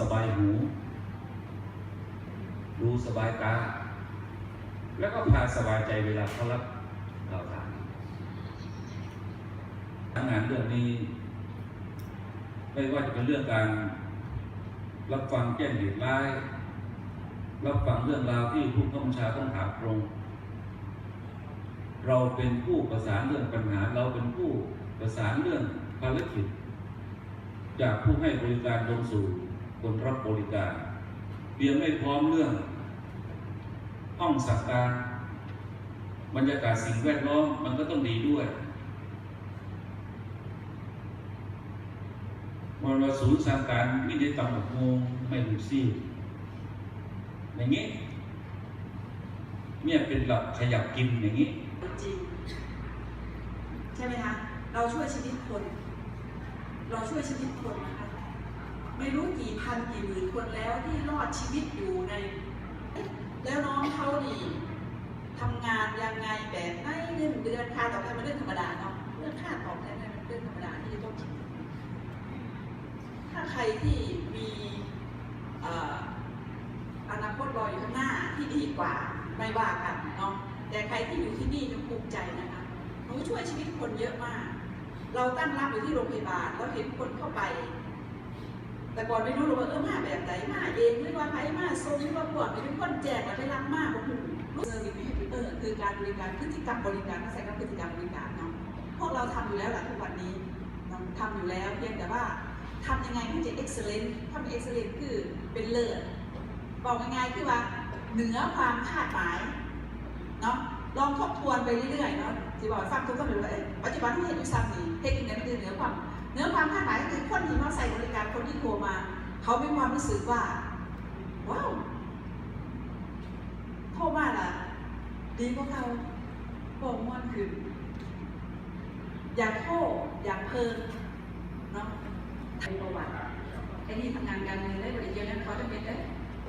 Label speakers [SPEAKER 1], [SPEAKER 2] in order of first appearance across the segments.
[SPEAKER 1] สบายหู ดูสบายตา แล้วก็พาสบายใจเวลาเขารับเราทานงานเรื่องนี้ ไม่ว่าจะเป็นเรื่องการ รับฟังแจ้งเหตุร้าย รับฟังเรื่องราวที่ผู้ข้าบัญชาต้องถามตรง เราเป็นผู้ประสานเรื่องปัญหา เราเป็นผู้ประสานเรื่องภารกิจจากผู้ให้บริการลงสู่ คนรับบริการเตรียมไม่พร้อมเรื่องห้องสั่งการบรรยากาศสิ่งแวดล้อมมันก็ต้องดีด้วยมันว่าศูนย์สังการไม่ได้ตำหกโมงไม่ดูซี่อย่างนี้ เนี่ยเป็นหลักขยับกินอย่างนี้
[SPEAKER 2] จริง ใช่ไหมคะ เราช่วยชีวิตคน เราช่วยชีวิตคนนะคะ ไม่รู้กี่พันกี่หมื่นคนแล้วที่รอดชีวิตอยู่ใน แล้วน้องเขานี่ทำงานยังไงแบบไหนเรื่องเดือนค่าตอบแทนมันเรื่องธรรมดาเนาะเรื่องค่าตอบแทนเนี่ยมันเรื่องธรรมดาที่จะต้องคิดถ้าใครที่มีอนาคตรออยู่ข้างหน้าที่ดีกว่าไม่ว่ากันเนาะแต่ใครที่อยู่ที่นี่จงภูมิใจนะคะหนูช่วยชีวิตคนเยอะมาก เราตั้งรับอยู่ที่โรงพยาบาลเราเห็นคนเข้าไป แต่ก่อนไม่รู้หรอกว่าเออมาแบบไหนมาเองหรือว่าใครมาส่งหรือว่าพวกเป็นคนแจกหรือไปรับมากกว่าคุณรู้เซอร์วิสให้เออคือการบริการพฤติกรรมบริการไม่ใช่กับพฤติกรรมบริการเนาะพวกเราทำอยู่แล้วหละทุกวันนี้เราทำอยู่แล้วเพียงแต่ว่าทำยังไงที่จะเอ็กซ์เลนทำเอ็กซ์เลนคือเป็นเลิศบอกง่ายๆคือว่าเหนือความคาดหมายเนาะลองทบทวนไปเรื่อยๆเนาะที่บอกฟังทุกคนเลยว่าเอ๊ะปัจจุบันที่เห็นอยู่ซ้ำนี่เทคนิคนั้นคือเหนือความ เนื้อความคาดหมายคือคนที่มาใส่บริการคนที่โทรมา เขามีความรู้สึกว่า ว้าวโทรมาล่ะ ดีกว่าเขาโปร่งม่วนขึ้นอยากโทรอยากเพลินเนาะทำประวัติไอ้นี่ทำงานการเงินได้บริเวณนั้นเขาจะเป็นได้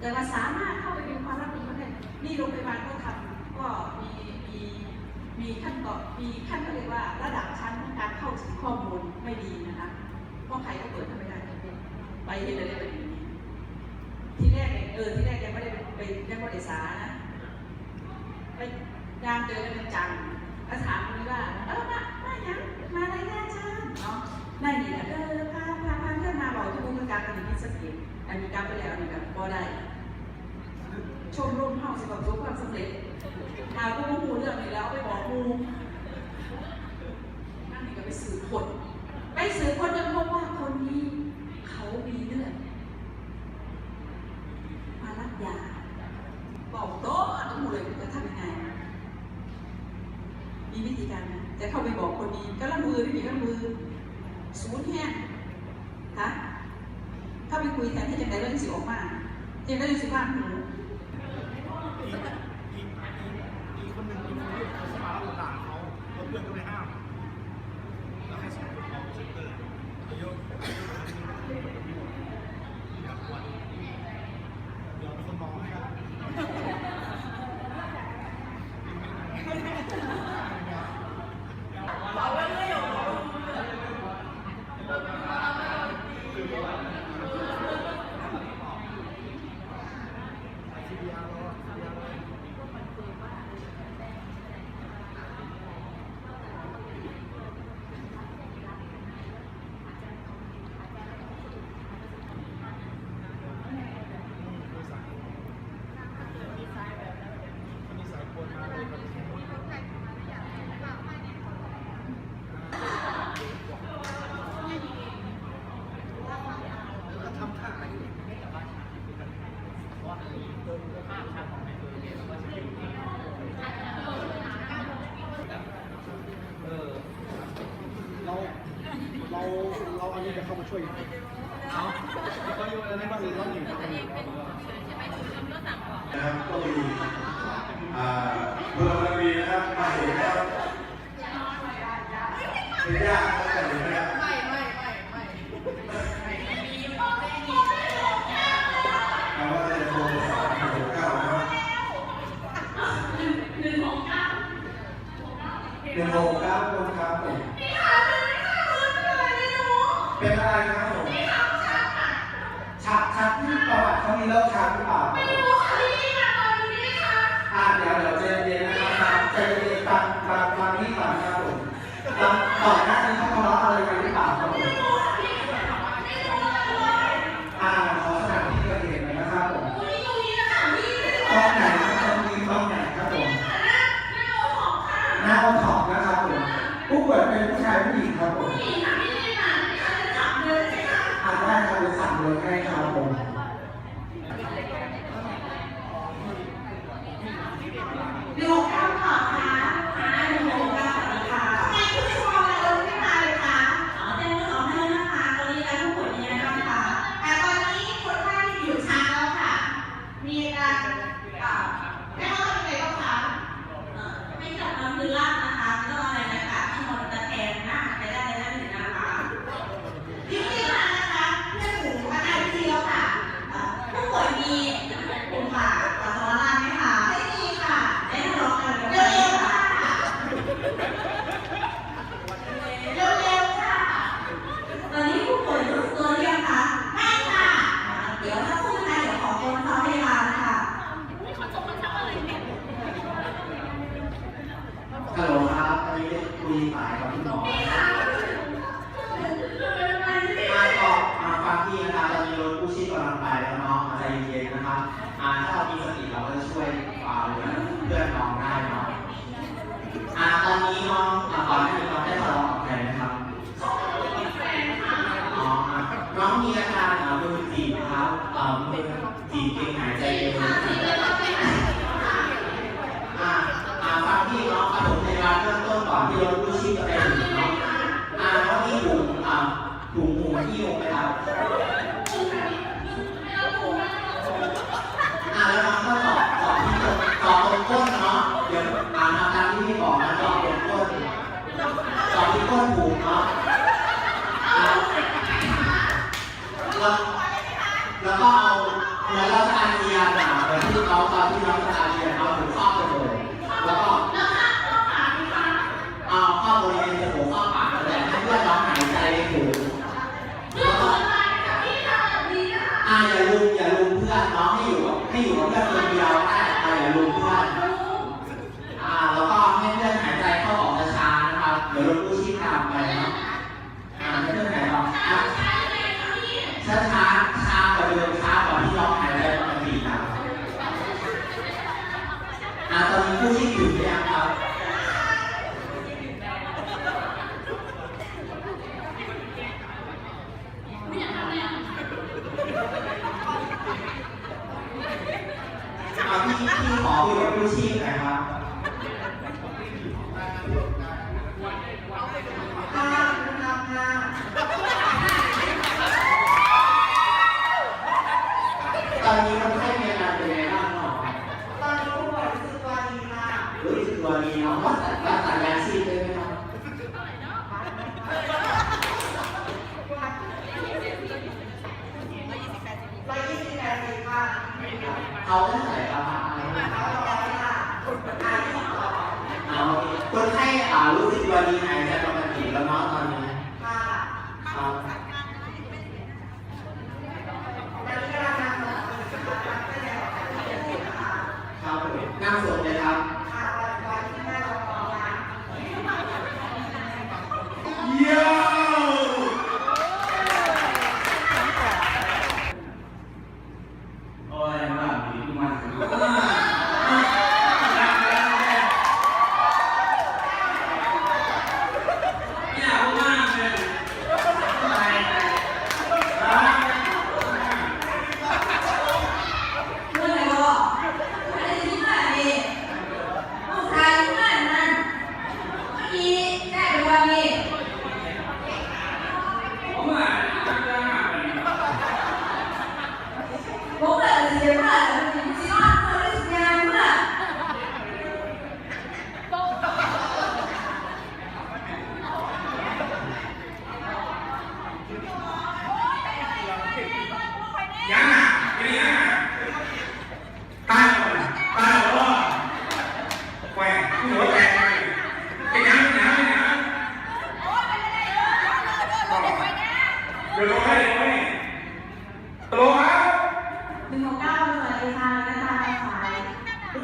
[SPEAKER 2] แต่ว่าสามารถเข้าไปเป็นความรับผิดชอบได้นี่โรงพยาบาลก็ทำก็มีมี มีขั้นตอนมีขั้นเขาเรียกว่าระดับชั้นของการเข้าถึงข้อมูลไม่ดีนะคะเพราะใครก็เปิดทำไม่ได้ไปเห็นเลยได้ไปอย่างนี้ทีแรกเนี่ยเออทีแรกยังไม่ได้ไปยังไม่ได้สานะไปยามเจอกันเป็นจังแล้วถามคนนี้ว่าเออมามายังมาอะไรแน่จ้าเนาะนั่นนี่แหละเออพาพาพาเพื่อนมาบอกที่มุมการปฏิบัติสติอันนี้กลับไปแล้วนี่แบบพอได้ ชมรมเฮาสิประสบความสำเร็จหาผู้รู้เรื่องนี้แล้วไปบอกมูนั่นนี่ก็ไปสืบคน ไปสืบคนจนพบว่าคนนี้เขามีเลือดมารับยาบอกโต๊ะต้องหมดเลยจะทำยังไง มีวิธีการไหมจะเข้าไปบอกคนนี้ก็ละมือไม่มีก็ละมือศูนย์แห้งฮะเข้าไปคุยแทนที่จะได้เรื่องสิออกมาจะได้รื่องสิบ้าน
[SPEAKER 3] อีกคนหนึ่งคนหนึ่งที่เขาสมาแล้วด่าเขาแล้วเพื่อนก็ไปห้าม แล้วให้สองคนเขาเอออายุเดี๋ยววันเดี๋ยวเป็นคนมองให้ครับ มีสายควรมาเลยครับแล้วทำท่าอะไรอยู่เรา เราเราอันนี้จะเข้ามาช่วยยังไงเอาเราอยู่อะไรบ้างเราอยู่ตรงนี้
[SPEAKER 4] นะครับก็มีอ่าพลเมืองดีนะครับมาเห็นแล้วเป็นญาติกันเห็นไหมครับ
[SPEAKER 2] ไม่ไม่ไม่ไม่
[SPEAKER 4] เอาว่าจะโทรสามหกเก้าครับ
[SPEAKER 2] หนึ่งของเก้า
[SPEAKER 4] หนึ่งหก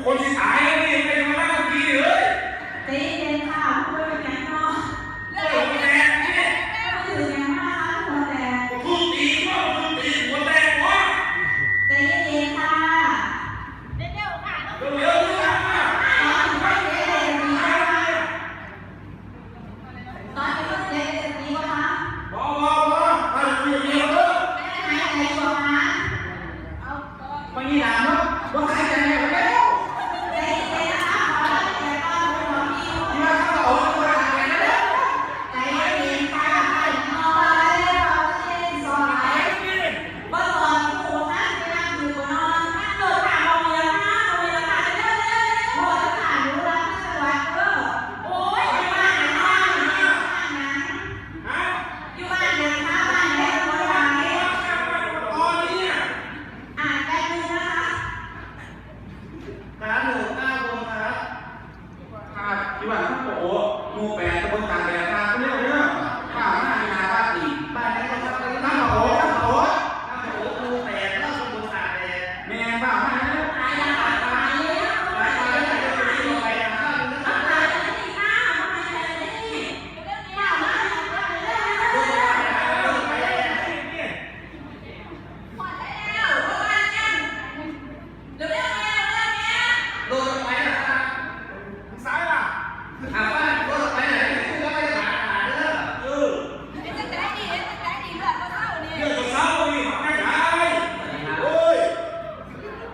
[SPEAKER 4] What is
[SPEAKER 2] I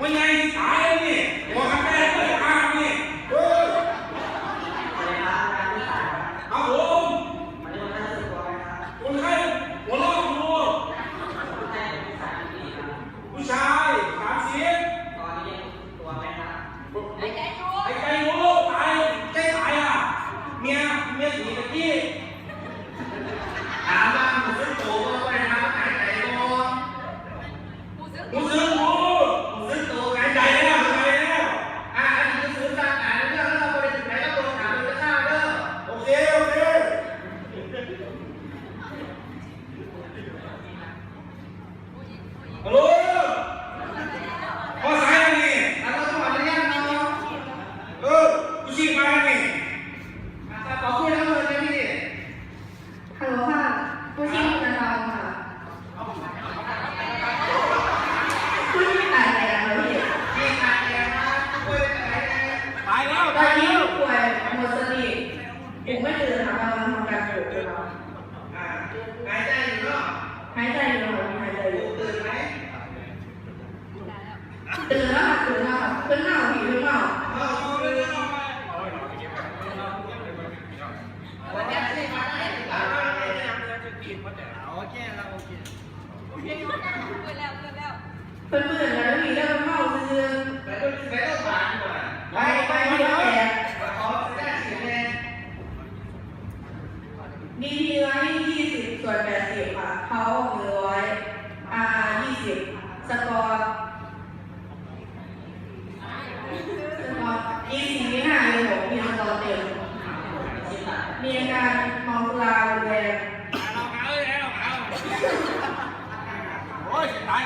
[SPEAKER 2] When I เพื่อ
[SPEAKER 5] น
[SPEAKER 6] ๆนะมีเรื่องเมาซื้อแต่ก็ไม่
[SPEAKER 2] ต้อา
[SPEAKER 6] นกว่า
[SPEAKER 5] ไปไปไม่
[SPEAKER 4] ต้อ
[SPEAKER 5] ง
[SPEAKER 6] แอบขอจะได้เสี
[SPEAKER 4] ย
[SPEAKER 6] มี
[SPEAKER 7] ทีร้อย
[SPEAKER 6] ยี่สิ
[SPEAKER 7] บส่วนแปดสิบค่ะเขาหนึ่งร้อยอายี่สิบสกอร์สกอร์ยี่สิบวินาทีผมมีสกอร์เต็มมีอาการมองสุรารุนแรง
[SPEAKER 3] เอาเอาเอาโอ้ยตาย